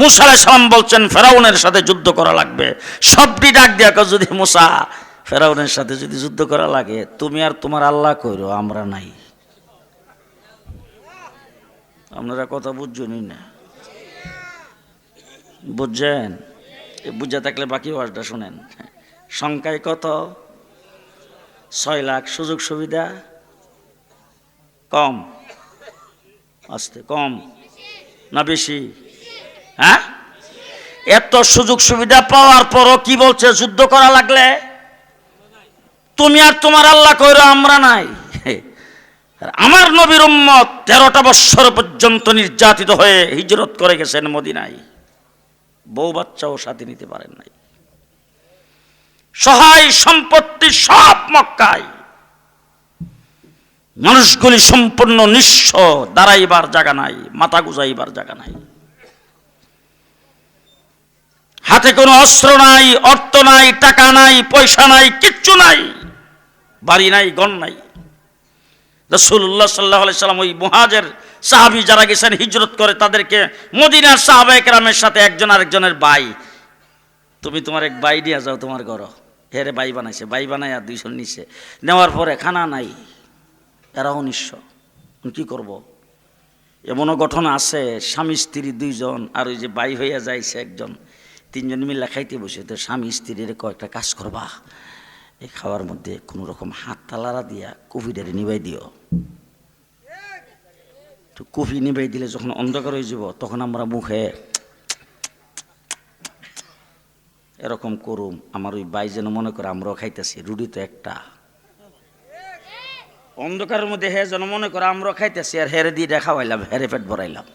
মুসা সালাম বলছেন, ফেরাউনের সাথে যুদ্ধ করা লাগবে। সবটি ডাক দিয়া যদি মুসা ফেরাউনের সাথে যদি যুদ্ধ করা লাগে, তুমি আর তোমার আল্লাহ কইরো, আমরা নাই। আপনারা কথা বুঝছেনই না। বুঝছেন? বুঝে থাকলে বাকি ওয়াজটা শোনেন। সংখ্যায় কত? ছয় লাখ, সুযোগ সুবিধা? কম। আস্তে, কম। না বেশি? হ্যাঁ? এত সুযোগ সুবিধা পাওয়ার পরও কি বলছে? যুদ্ধ করা লাগলে? তুমি আর তোমার আল্লাহ কইরো, আমরা নাই। আমার নবীর উম্মত তেরোটা বৎসর পর্যন্ত নির্যাতিত হয়ে হিজরত করে গেছেন মদিনায়। বউ বাচ্চাও সাথে নিতে পারেন নাই। সহায় সম্পত্তি সব মক্কায়। মানুষগুলি সম্পূর্ণ নিঃস্ব, দাঁড়াইবার জায়গা নাই, মাথা গুজাইবার জায়গা নাই। হাতে কোনো অস্ত্র নাই, অর্থ নাই, টাকা নাই, পয়সা নাই, কিচ্ছু নাই, বাড়ি নাই, গণ নাই। রসুল্লাহ সাল্লাহ সাল্লাম ওই মহাজের সাহাবি যারা গেছেন, হিজরত করে, তাদেরকে মদিনার সাহাবা একরামের সাথে একজন আরেকজনের বাই। তুমি তোমার এক বাই দিয়া যাও তোমার ঘর। হেরে বাই বানাইছে, বাই বানাই আর দুইজন নিছে। নেওয়ার পরে খানা নাই, এরাও নিঃস্ব। কি করব। এমনও ঘটনা আছে, স্বামী, স্ত্রী দুইজন, আর ওই যে বাই হইয়া যাইছে একজন। তিনজন মিলে খাইতে বসে, তো স্বামী স্ত্রীর কয়েকটা কাজ করবা। এই খাওয়ার মধ্যে কোনো রকম হাত তালারা দিয়া কফিটারে নিবাই দিও। তো কফি নিবাই দিলে যখন অন্ধকার হয়ে যাব, তখন আমরা মুখে এরকম করুম। আমার ওই বাই যেন মনে করে আমরাও খাইতেছি, রুটি তো একটা। অন্ধকারের মধ্যে হে যেন মনে করে আমরাও খাইতেছি, আর হেরে দিয়ে দেখা হইলাম হেরে পেট ভরাইলাম।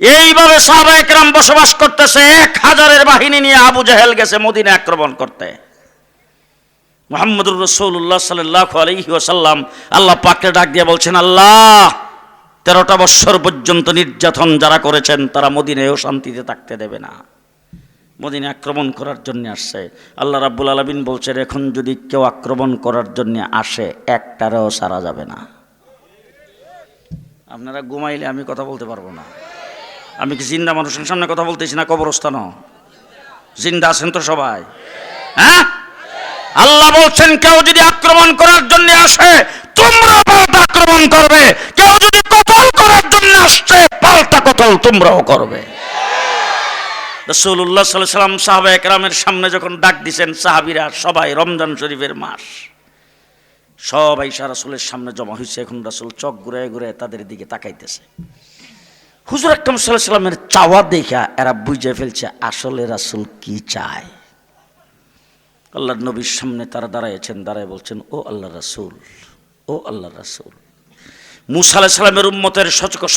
এইভাবে সাহাবা একরাম বসবাস করতেছে, এক হাজারের বাহিনী নিয়ে আবু জাহেল গেছে মদিনে আক্রমণ করতে। মোহাম্মদুর রসৌল্লাহ সাল্লাহ আলহি ওসাল্লাম আল্লাহ পাককে ডাক দিয়ে বলছেন, আল্লাহ, তেরোটা বৎসর পর্যন্ত নির্যাতন যারা করেছেন, তারা মদিনেও শান্তিতে থাকতে দেবে না। মদিনে আক্রমণ করার জন্য আসছে। আল্লাহ রাব্বুল আলমিন বলছেন, এখন যদি কেউ আক্রমণ করার জন্য আসে, একটারেও সারা যাবে না। আপনারা ঘুমাইলে আমি কথা বলতে পারব না। আমি কি জিন্দা মানুষের সামনে কথা বলতেছি না কবরস্থানও জিন্দা আছেন তো সবাই। হ্যাঁ? আল্লাহ বলছেন, কেউ যদি আক্রমণ করার জন্য আসে তোমরা পাল্টা আক্রমণ করবে। কেউ যদি কতল করার জন্য আসছে, পাল্টা কতল তোমরাও করবে। রসুল্লাহ সাল্লাহ সাল্লাম সাহাবা একরামের সামনে যখন ডাক দিছেন, সাহাবিরা সবাই রমজান শরীফের মাস। সবাই সারা রাসুলের সামনে জমা হয়েছে এখন রাসুল চক ঘুরে ঘুরে তাদের দিকে তাকাইতেছে। হুজুর আকরম সাল্লাহ সাল্লামের চাওয়া দেখা এরা বুঝে ফেলছে আসলে রাসুল কি চায়। আল্লাহ নবীর সামনে তারা দাঁড়াইছেন দাঁড়ায় বলছেন, ও আল্লাহ রাসুল, ও আল্লাহ রাসুল। মুসা আলাহ সাল্লামের উম্মতের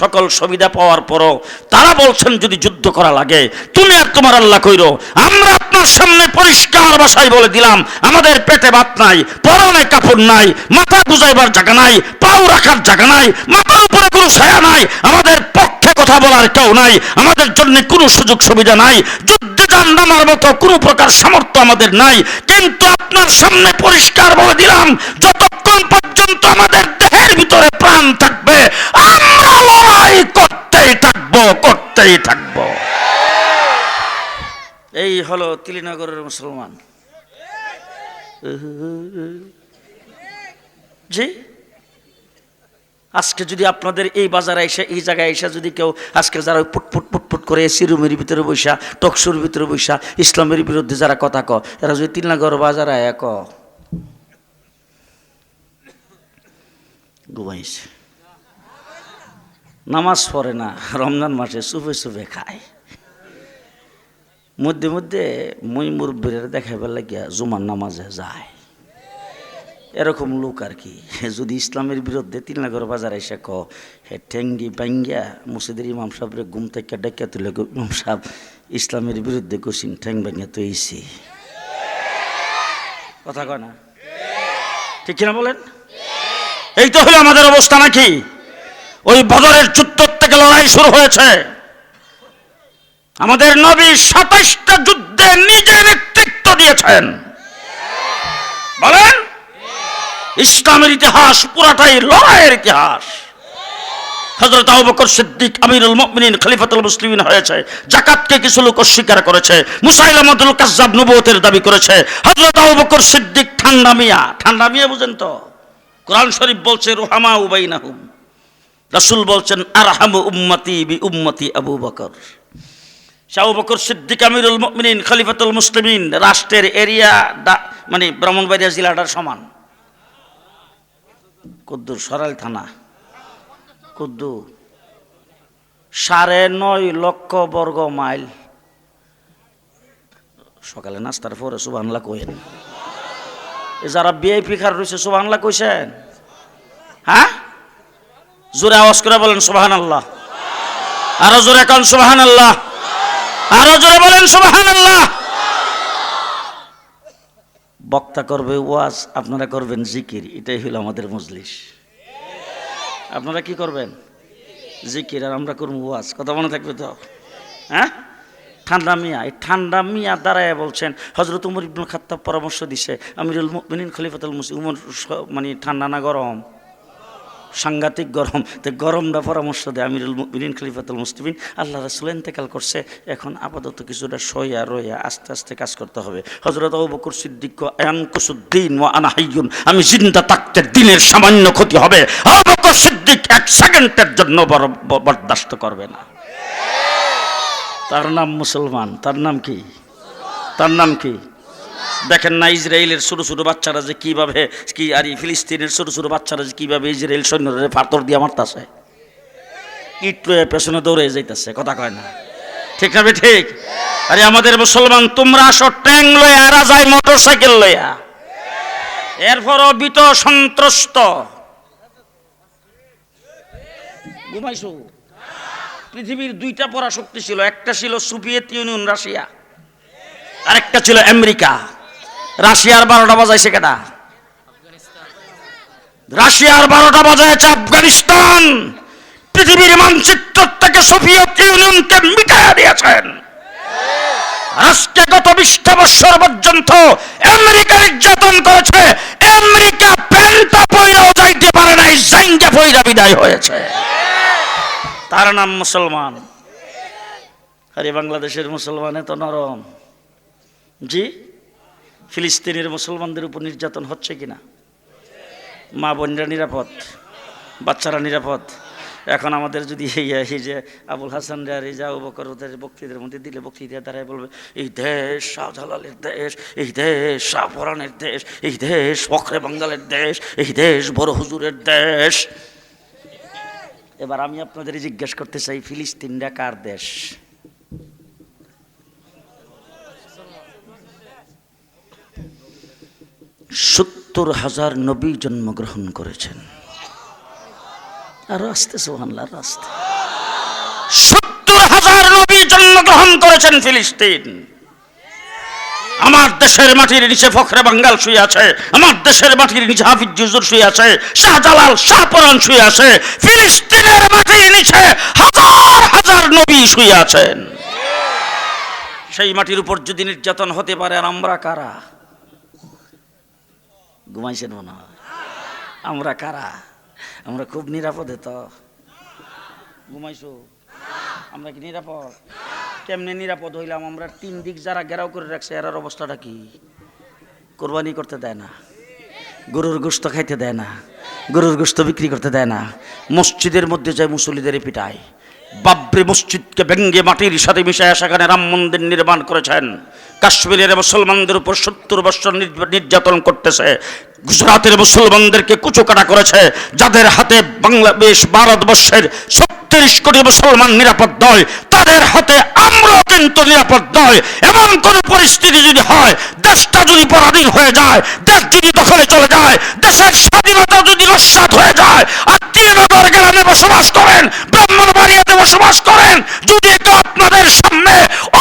সকল সুবিধা পাওয়ার পরও তারা বলছেন, যদি যুদ্ধ করা লাগে। তুমি আর তোমার আল্লাহ কইরো। আমরা আপনার সামনে পরিষ্কার ভাষায় বলে দিলাম, আমাদের পেটে ভাত নাই, পরনে কাপড় নাই, মাথা গুজাইবার জায়গা নাই, পাও রাখার জায়গা নাই, মাথার উপরে কোনো ছায়া নাই, আমাদের পক্ষে কথা বলার কেউ নাই, আমাদের জন্য কোনো সুযোগ সুবিধা নাই, যুদ্ধে যান নামার মতো কোনো প্রকার সামর্থ্য আমাদের নাই, কিন্তু আপনার সামনে পরিষ্কার বলে দিলাম, যতক্ষণ পর্যন্ত আমাদের দেহের ভিতরে প্রাণ থাকবে, আমরা লড়াই করতেই থাকব, করতেই থাকব। এই হলো তিলিনগরের মুসলমান। জি? আজকে যদি আপনাদের এই বাজারে এসে, এই জায়গায় এসে যদি কেউ, আজকে যারা ওই পুটপুট পুটপুট করে এসি রুমের ভিতরে বৈশা টকসুর ভিতরে বৈশা ইসলামের বিরুদ্ধে যারা কথা ক এরা যদি তিলনগর বাজারে এক ঘুমাইছে। নামাজ পড়ে না, রমজান মাসে চুপে চুপে খায়। মধ্যে মধ্যে মই মুরব্বীরা দেখাইবার লাগিয়া জুমার নামাজে যায়। এরকম লোক আর কি। যদি ইসলামের বিরুদ্ধে তিলনগর বাজার এসে ক হে, ঠেঙ্গি বাঙ্গিয়া মুসিদের ইমাম সাহেবের ঘুম থেকে ডেকে তুলে ইমাম সাহেব, ইসলামের বিরুদ্ধে কুসিন ঠ্যাং ভাঙ্গিয়া তো এইছি কথা কয় না? ঠিক কিনা বলেন? এই তো হলো আমাদের অবস্থা নাকি? ওই বদরের যুদ্ধ থেকে লড়াই শুরু হয়েছে। আমাদের নবী সাতাশটা যুদ্ধে নিজে নেতৃত্ব দিয়েছেন। বলেন? ইসলামের ইতিহাস পুরাটাই লড়াইয়ের ইতিহাস। হজরত আবু বকর সিদ্দিক আমিরুল মুমিনিন খলিফাতুল মুসলিমিন হয়েছে, জাকাতকে কিছু লোক অস্বীকার করেছে মুসাইলামাতুল কাজ্জাব নবুয়তের দাবি করেছে। হজরত আবু বকর সিদ্দিক ঠান্ডা মিয়া ঠান্ডা মিয়া বুঝেন তো? কোরআন শরীফ বলছে রুহামা উবাইনাহুম রাসূল বলছেন, আরহামু উম্মতি বি উম্মতি আবু বকর। শাহ বকর সিদ্দিক আমিরুল মুমিনিন, খলিফাতুল মুসলিমিন, রাষ্ট্রের এরিয়া মানে ব্রাহ্মণবাড়িয়া জেলাটার সমান। কুদ্দুর, সরাইল থানা। কুদ্দু সাড়ে নয় লক্ষ বর্গ মাইল। সকালে নাস্তার পরে সুবাংলা কইেন যারা বিআইপি খার রয়েছে সুবাংলা কইছেন? হ্যাঁ? জোরে আওয়াজ করে বলেন সুবাহান আল্লাহ আরও জোরে কন সুবাহান আল্লাহ আরও জোরে বলেন সুবাহান আল্লাহ বক্তা করবে ওয়াজ, আপনারা করবেন জিকির, এটাই হলো আমাদের মজলিস। আপনারা কি করবেন? জিকির, আর আমরা করব ওয়াজ। কথা মনে থাকবে তো? হ্যাঁ? ঠান্ডা মিয়া, এই ঠান্ডা মিয়া দাঁড়ায় বলছেন হজরত উমর ইবনুল খাত্তাব পরামর্শ দিছে, আমিরুল মুমিনিন খলিফাতুল মুসলিম, উমর মানে ঠান্ডা না গরম? সাংঘাতিক গরম। তো গরমটা পরামর্শ দেয় আমিরুল মুমিনিন, খলিফাতুল মুসলিমিন। আল্লাহ রাসূল ইন্তেকাল করছে, এখন আপাতত কিছুটা সইয়া রইয়া আস্তে আস্তে কাজ করতে হবে। হজরত আবু বকর সিদ্দিক আনকুসুদ্দিন ওয়া আনা হাইয়ুন, আমি জিন্দা থাকতে দিনের সামান্য ক্ষতি হবে। আবু বকর সিদ্দিক এক সেকেন্ডের জন্য বর- বরদাস্ত করবে না। তার নাম মুসলমান, তার নাম কি? তার নাম কি? দেখেন না ইসরায়েলের ছোটো ছোটো বাচ্চারা যে কীভাবে কি আর ফিলিস্তিনের ছোটো ছোটো বাচ্চারা যে কীভাবে ইসরায়েল সৈন্যরা পাথর দিয়ে মারতাছে। ইট পেছনে দৌড়ে যাইতেছে, কথা কয় না। ঠিক না বে ঠিক? আরে আমাদের মুসলমান, তোমরা আসো ট্যাং লয়া এরা যায় মোটর সাইকেল লয়া এরপরও বিত সন্ত্রস্ত। ঘুমাইছো? পৃথিবীর দুইটা পরাশক্তি ছিল, একটা ছিল সোভিয়েত ইউনিয়ন, রাশিয়া। আরেকটা ছিল আমেরিকা। রাশিয়ার বারোটা বাজাইছে কেটা রাশিয়ার বারোটা বাজাইছে আফগানিস্তান। পৃথিবীর মানচিত্র থেকে সোভিয়েত ইউনিয়নকে মিটাইয়া দিয়েছেন। আজকে গত বিশটা বছর পর্যন্ত আমেরিকা নির্যাতন করেছে। আমেরিকা প্যান্টা পয়রাও যাইতে পারে নাই, জাইঙ্গা পয়রা বিদায় হয়েছে। তার নাম মুসলমান। আরে বাংলাদেশের মুসলমান এত নরম। জি? ফিলিস্তিনের মুসলমানদের উপর নির্যাতন হচ্ছে কিনা? মা বোনরা নিরাপদ, বাচ্চারা নিরাপদ? এখন আমাদের যদি এই এই যে আবুল হাসান এই যে ওদের বক্তৃতার মধ্যে দিলে বক্তৃতা দ্বারাই বলবে, এই দেশ শাহজালালের দেশ, এই দেশ শাহপরানের দেশ, এই দেশ ফখরে বাঙ্গালের দেশ, এই দেশ বড় হুজুরের দেশ। এবার আমি আপনাদের জিজ্ঞেস করতে চাই ফিলিস্তিনটা কার দেশ? সত্তর হাজার নবী জন্মগ্রহণ করেছেন। আরও আসতে সোহানলা আরও আসতে। সত্তর হাজার নবী জন্মগ্রহণ করেছেন ফিলিস্তিন। আমার দেশের মাটির নিচে ফখরে বাঙ্গাল শুয়ে আছে। আমার দেশের মাটির নিচে হাফিজ জুজুর শুয়ে আছে। শাহজালাল শাহপরান শুয়ে আছে। ফিলিস্তিনের মাটির নিচে হাজার হাজার নবী শুয়ে আছেন। সেই মাটির উপর যদি নির্যাতন হতে পারে, আর আমরা কারা? ঘুমাইছেন মনে হয়। আমরা কারা? আমরা খুব নিরাপদে তো। ঘুমাইছো? আমরা কি নিরাপদ? কেমনে নিরাপদ হইলাম? আমরা তিন দিক যারা ঘেরাও করে রাখছে, এরার অবস্থাটা কি? কোরবানি করতে দেয় না। গরুর গোস্ত খাইতে দেয় না। গরুর গোস্ত বিক্রি করতে দেয় না। মসজিদের মধ্যে যায় মুসল্লিদের পিটায়। বাবরি মসজিদকে ব্যঙ্গে মাটির সাথে মিশায় সেখানে রাম মন্দির নির্মাণ করেছেন। কাশ্মীরের মুসলমানদের উপর সত্তর বছর নির্যাতন করতেছে। গুজরাটের মুসলমানদেরকে কুচোকাটা করেছে। যাদের হাতে বাংলাদেশ ভারতবর্ষের ছত্রিশ কোটি মুসলমান নিরাপদ নয়, তাদের হাতে আমরাও কিন্তু নিরাপদ নয়। এমন কোন পরিস্থিতি যদি হয়, দেশটা যদি পরাধীন হয়ে যায়, দেশ যদি দখলে চলে যায়, দেশের স্বাধীনতা যদি নস্বাত হয়ে যায় শ্রীনগর গ্রামে বসবাস করেন ব্রাহ্মণবাড়িয়াতে বসবাস করেন, যদি এটা আপনাদের সামনে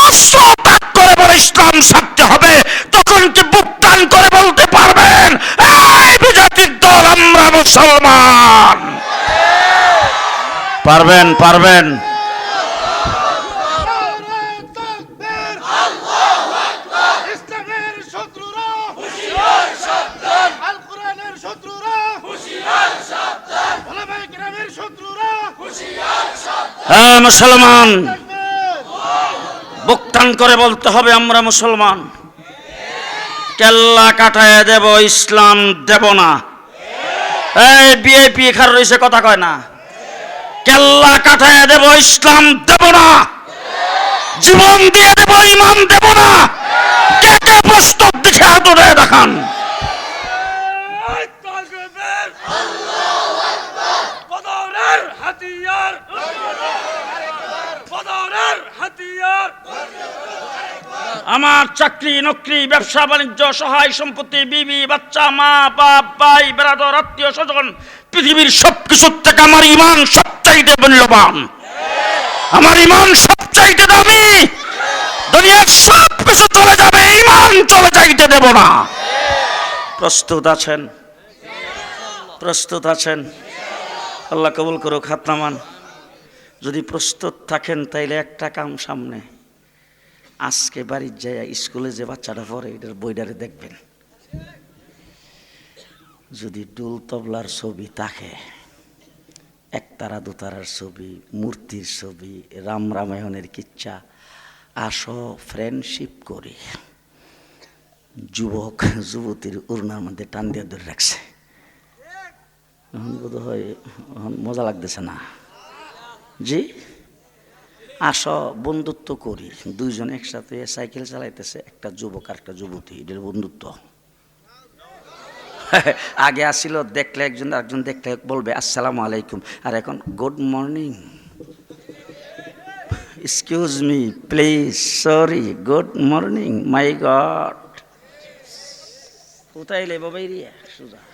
অস্ত্র তাক করে বলে ইসলাম ছাড়তে হবে, তখন কি বুক টান করে বলতে পারবেন? এই বিজাতির দল, আমরা মুসলমান। পারবেন পারবেন। হ্যাঁ মুসলমান। বুকটান করে বলতে হবে, আমরা মুসলমান। কেল্লা কাটায় দেব, ইসলাম দেব না। এই বিএপি খার রয়েছে, কথা কয় না। কেল্লা কাটায় দেব, ইসলাম দেব না। জীবন দিয়ে দেব ইমান দেব না। কে কে প্রস্তুত দিকে হাত দেখান তাকবীর বদরের হাতিয়ার বদরের হাতিয়ার আমার চাকরি, নকরি, ব্যবসা, বাণিজ্য, সহায় সম্পত্তি, বিবি, বাচ্চা, মা, বাপ, ভাই, বেড়াদর, আত্মীয় স্বজন, পৃথিবীর সব কিছুর থেকে আমার ইমান সবচাইতে মূল্যবান। আমার ইমান সবচাইতে দামি। দুনিয়ার সব কিছু চলে যাবে, ইমান চলে যাইতে দেব না। প্রস্তুত আছেন? প্রস্তুত আছেন? আল্লাহ কবুল করুক, হাত যদি প্রস্তুত থাকেন, তাইলে একটা কাম সামনে। আজকে বাড়ির যায় স্কুলে যে বাচ্চাটা পড়ে, এটার বইটারে দেখবেন। যদি ডুল তবলার ছবি থাকে, একতারা দুতারার ছবি, মূর্তির ছবি, রাম রামায়ণের কিচ্ছা আসো ফ্রেন্ডশিপ করি যুবক, যুবতীর উড়নার মধ্যে টান দিয়ে ধরে রাখছে। হয় মজা লাগতেছে না। জি? আসো বন্ধুত্ব করি। দুইজন একসাথে সাইকেল চালাইতেছে, একটা যুবক আর একটা যুবতী, এদের বন্ধুত্ব। আগে আসছিল দেখলে একজন একজন দেখলে বলবে, আসসালামু আলাইকুম। আর এখন, good morning. Excuse me, please, sorry, good morning, my god. কোথায় লেব বাইরিয়া সুজা?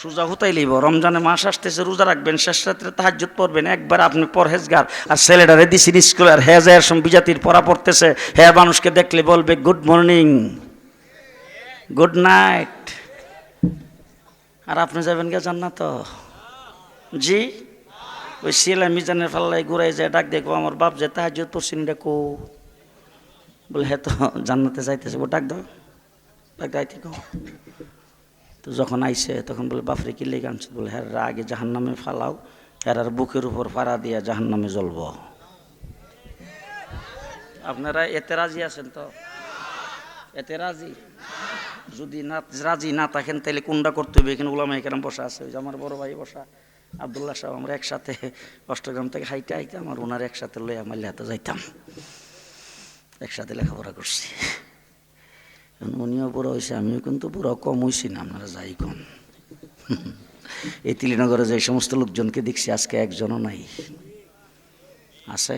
সুজা হতাই লইব। রমজানে মাস আসতেছে, রোজা রাখবেন, শেষ রাত্রে তাহাজ্জুদ পড়বেন। একবার আপনি পরহেজগার আর ছেলেটারে দিছি স্কুলে আর হ্যাঁ যায় বিজাতির পড়া পড়তেছে। হ্যাঁ মানুষকে দেখলে বলবে গুড মর্নিং গুড নাইট আর আপনি যাবেন কে জান্নাত? জি? ওই শিলা মিজানের ফাল্লাই ঘুরাই যায়, ডাক দেখো আমার বাপ যে তাহাজ্জুদ পড়ছেন দেখো বলে হ্যাঁ তো, জান্নাতে যাইতেছে। ও ডাক দাও, ডাক দাইতে কো তো যখন আইসে তখন বলে, বাপরে, কি লেগে আনছে? বলে হ্যাঁ আগে জাহান নামে ফালাও হেরার বুকের উপর ফাড়া দিয়া জাহান নামে জ্বলব। আপনারা এতে রাজি আছেন তো? এতে রাজি? যদি না, রাজি না থাকেন, তাহলে কোনটা করতে হবে? এখানে ওলামা এখানে বসা আছে। ওই যে আমার বড় ভাই বসা, আবদুল্লাহ সাহেব, আমরা একসাথে অষ্টগ্রাম থেকে হাইটে আইতাম আর ওনার একসাথে লই আমার যাইতাম। একসাথে লেখাপড়া করছি। উনিও বুড়ো হয়েছে আমিও কিন্তু বুড়ো, কম হয়েছি না, আপনারা যাই কম এই তিলিনগরে যে সমস্ত লোকজনকে দেখছি, আজকে একজনও নাই। আছে?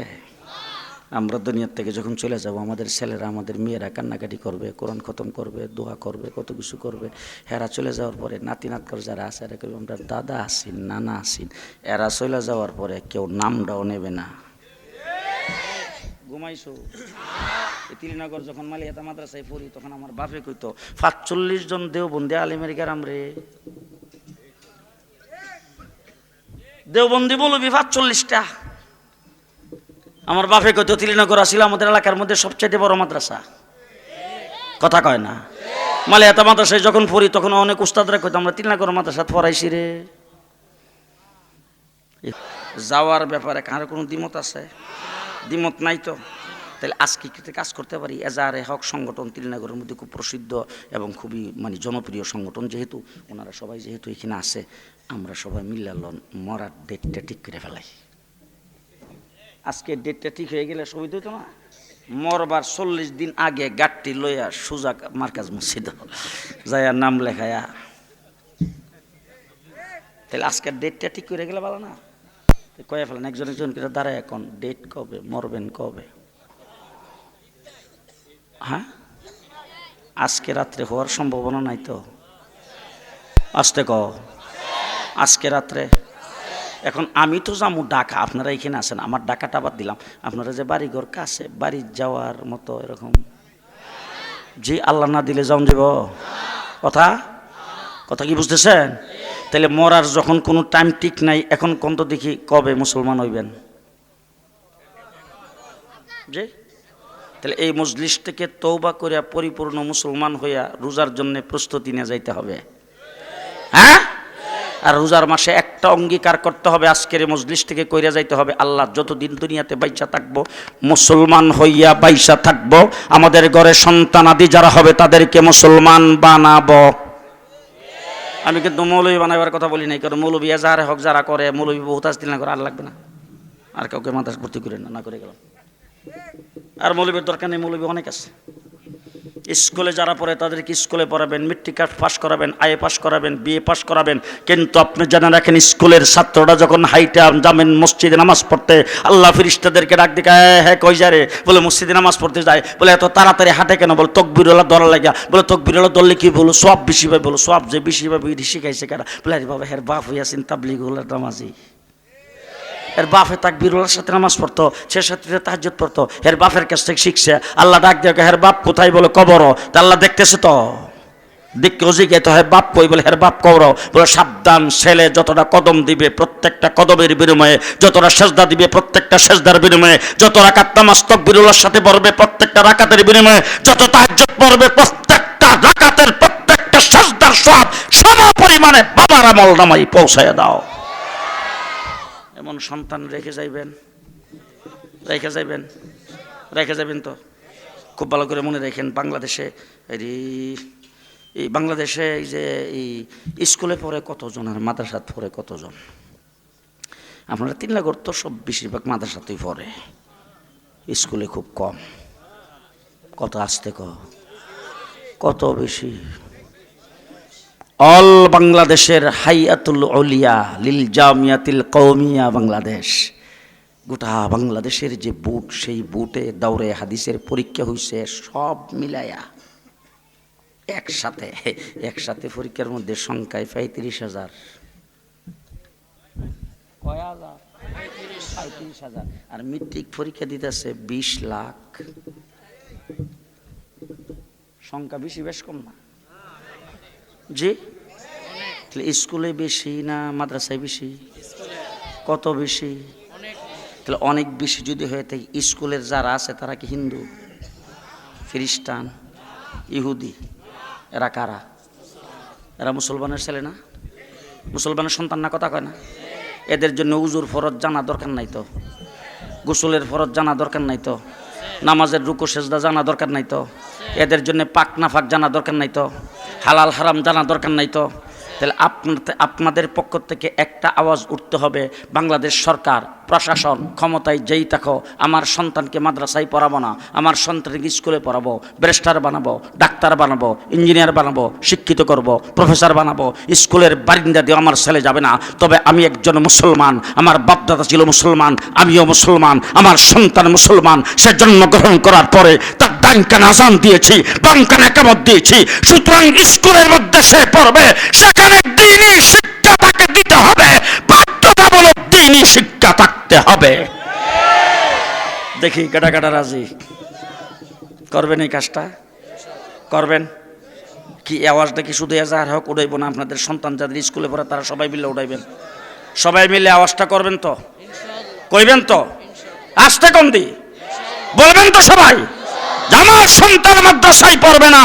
আমরা দুনিয়ার থেকে যখন চলে যাব, আমাদের ছেলেরা, আমাদের মেয়েরা কান্নাকাটি করবে, কোরআন খতম করবে, দোয়া করবে, কত কিছু করবে। এরা চলে যাওয়ার পরে নাতি নাতকর যারা আছে, এরা করবে আমরা দাদা আসিন নানা আসিন এরা চলে যাওয়ার পরে কেউ নামটাও নেবে না। ঘুমাইছো? তিলিনগর যখন মালিয়াতা মাদ্রাসায় পড়ি, তখন আমার বাপে কইতো, পাঁচচল্লিশ জন দেওবন্দি আলিমের গ্রাম রে। দেওবন্দি বলবি পাঁচচল্লিশটা। আমার বাপে কইতো তিলিনগর আসিল আমাদের এলাকার মধ্যে সবচেয়ে বড় মাদ্রাসা। কথা কয় না। মালিয়াতা মাদ্রাসায় যখন পড়ি, তখন অনেক উস্তাদরা কইতো, আমরা তিলিনগর মাদ্রাসা পড়াইছি রে। যাওয়ার ব্যাপারে কার কোনো দ্বিমত আছে? দ্বিমত নাই তো? তাহলে আজকে কাজ করতে পারি? এজারে হক সংগঠন তিলনগরের মধ্যে খুব প্রসিদ্ধ এবং খুবই মানে জনপ্রিয় সংগঠন যেহেতু, ওনারা সবাই যেহেতু এখানে আছে, আমরা সবাই মিল্লা লন মরার ডেটটা ঠিক করে ফেলাই। আজকে ডেটটা ঠিক হয়ে গেলে সুবিধা হতো না মরবার চল্লিশ দিন আগে গাঠটি লইয়া সুজা মার্কাজ মসজিদ। যাইয়া নাম লেখায়া। তাহলে আজকের ডেটটা ঠিক করে গেলে ভালো না? তো কয়ে ফেলেন, একজন একজন করে দাঁড়ায় এখন ডেট কবে, মরবেন কবে? হ্যাঁ? আজকে রাত্রে হওয়ার সম্ভাবনা নাই তো? আসতে ক আজকে রাত্রে? এখন আমি তো যাব ঢাকা, আপনারা এখানে আছেন, আমার ডাকাটা বাদ দিলাম। আপনারা যে বাড়িঘর কাছে, বাড়ি যাওয়ার মতো এরকম। জি, আল্লাহ না দিলে যাও যাব কথা? কথা কি বুঝতেছেন? তাহলে মরার যখন কোনো টাইম ঠিক নাই, এখন কোন তো দেখি কবে মুসলমান হইবেন? যে তাহলে এই মজলিস থেকে তৌবা করিয়া পরিপূর্ণ মুসলমান হইয়া রোজার জন্য প্রস্তুতি নিয়ে যাইতে হবে। হ্যাঁ? আর রোজার মাসে একটা অঙ্গীকার করতে হবে, আজকের মজলিস থেকে কইরা যাইতে হবে, আল্লাহ যতদিন দুনিয়াতে বাইসা থাকব, মুসলমান হইয়া বাইসা থাকব, আমাদের ঘরে সন্তান আদি যারা হবে তাদেরকে মুসলমান বানাবো। আমি কিন্তু মৌলবী বানাবার কথা বলি নাই, কারণ মৌলবী যারা হোক যারা করে মৌলবী বহুত আসতে না করে, আর লাগবে না। আর কাউকে মাথায় ভর্তি করে না না করে গেলাম। আর মৌলবীর দরকার নেই, মৌলবী অনেক আছে। স্কুলে যারা পড়ে, তাদেরকে স্কুলে পড়াবেন মেট্রিক পাস করাবেন আইএ পাস করাবেন বিএ পাস করাবেন। কিন্তু আপনি জানা রাখেন, স্কুলের ছাত্ররা যখন হাইটা যাবেন মসজিদে নামাজ পড়তে, আল্লাহ ফিরিস্তাদেরকে ডাক দিকে হ্যাঁ কই যায় রে? বলে, মসজিদে নামাজ পড়তে যায়। বলে, এত তাড়াতাড়ি হাঁটে কেন? বলে, তকবিরওয়ালা দরা লাগা বলে, তকবিরওয়ালা দললে কি বলো? সব বেশি বলো, সব যে বেশি পাবে শিখাইছে কারা? বলে বাবা, হের বাপ হইয়াছেন তাবলিগুলার নামাজি। এর বাপে তাক বিরুলার সাথে নামাজ পড়তো, সে সাথে তাহাজ্জুদ পড়তো, এর বাপের কাছ থেকে শিখছে। আল্লাহ ডাক দিয়ে হের বাপ কোথায়? বলে কবর তা আল্লাহ দেখতেছে তো। ওজিকে তো হে বাপ কই? বলে, হের বাপ কবর বলে, সাবধান ছেলে, যতটা কদম দিবে প্রত্যেকটা কদমের বিনিময়ে, যতটা সেজদা দিবে প্রত্যেকটা সেজদার বিনিময়ে, যত রাকাত নামাস্তক বিরুলার সাথে পড়বে প্রত্যেকটা রাকাতের বিনিময়ে, যত তাহাজ্জুদ পড়বে প্রত্যেকটা রাকাতের প্রত্যেকটা সেজদার সব সম পরিমাণে বাবার আমল নামাই পৌঁছায় দাও। সন্তান রেখে যাইবেন। রেখে যাইবেন। রেখে যাবেন তো? খুব ভালো করে মনে রাখেন বাংলাদেশে, এই বাংলাদেশে এই যে, এই স্কুলে পড়ে কতজন আর মাদ্রাসাত পড়ে কতজন? আপনারা তিন লাখ তো সব বেশিরভাগ মাদ্রাসাতেই পড়ে। স্কুলে খুব কম। কত আসতে কত বেশি? অল বাংলাদেশের হাইয়াতুল অলিয়া লিল জামিয়াতিল কৌমিয়া বাংলাদেশ। গোটা বাংলাদেশের যে বুট, সেই বুটে দৌড়ে হাদিসের পরীক্ষা হয়েছে সব মিলায়া একসাথে একসাথে পরীক্ষার মধ্যে সংখ্যায় পঁয়ত্রিশ হাজার। হাজার? পঁয়ত্রিশ হাজার। আর মেট্রিক পরীক্ষা দিতেছে বিশ লাখ। সংখ্যা বেশি, বেশ কম না? জি? তাহলে স্কুলে বেশি না মাদ্রাসায় বেশি? কত বেশি? তাহলে অনেক বেশি যদি হয়ে থাকে, স্কুলের যারা আছে তারা কি হিন্দু, খ্রিস্টান, ইহুদি, এরা কারা? এরা মুসলমানের ছেলে না? মুসলমানের সন্তান না কথা কয় না? এদের জন্য উজুর ফরজ জানা দরকার নাই তো। গোসলের ফরজ জানা দরকার নাই তো। নামাজের রুকু, সেজদা জানা দরকার নাই তো। এদের জন্য পাক না ফাক জানা দরকার নাই তো। হালাল হারাম জানা দরকার নাই তো। তাহলে আপনাদের পক্ষ থেকে একটা আওয়াজ উঠতে হবে, বাংলাদেশ সরকার, প্রশাসন, ক্ষমতায় যেই থাকো, আমার সন্তানকে মাদ্রাসায় পড়াবো না, আমার সন্তানকে স্কুলে পড়াবো, ব্যারিস্টার বানাবো, ডাক্তার বানাবো, ইঞ্জিনিয়ার বানাবো, শিক্ষিত করব, প্রফেসর বানাবো, স্কুলের বারিন্দা দিয়ে আমার ছেলে যাবে না। তবে আমি একজন মুসলমান, আমার বাপদাদা ছিল মুসলমান, আমিও মুসলমান, আমার সন্তান মুসলমান সে জন্মগ্রহণ করার পরে ডাঙ্কান আজান দিয়েছি বাঙ্কান একামত দিয়েছি। সুতরাং স্কুলের মধ্যে সে পড়বে, সেখানে দিনই শিক্ষা তাকে দিতে হবে, বাধ্যতামূলক দিনই শিক্ষা থাকতে হবে। দেখি কাটা কাটা রাজি? করবেন এই কাজটা? করবেন? কি আওয়াজটা কি শুধু এজাহার হক, উড়াইব না আপনাদের সন্তান যাদের স্কুলে পড়ে, তারা সবাই মিলে উড়াইবেন। সবাই মিলে আওয়াজটা করবেন তো? কইবেন তো? আসতে কম দি? বলবেন তো সবাই? আমার সন্তান মাদ্রাসায় পড়বে না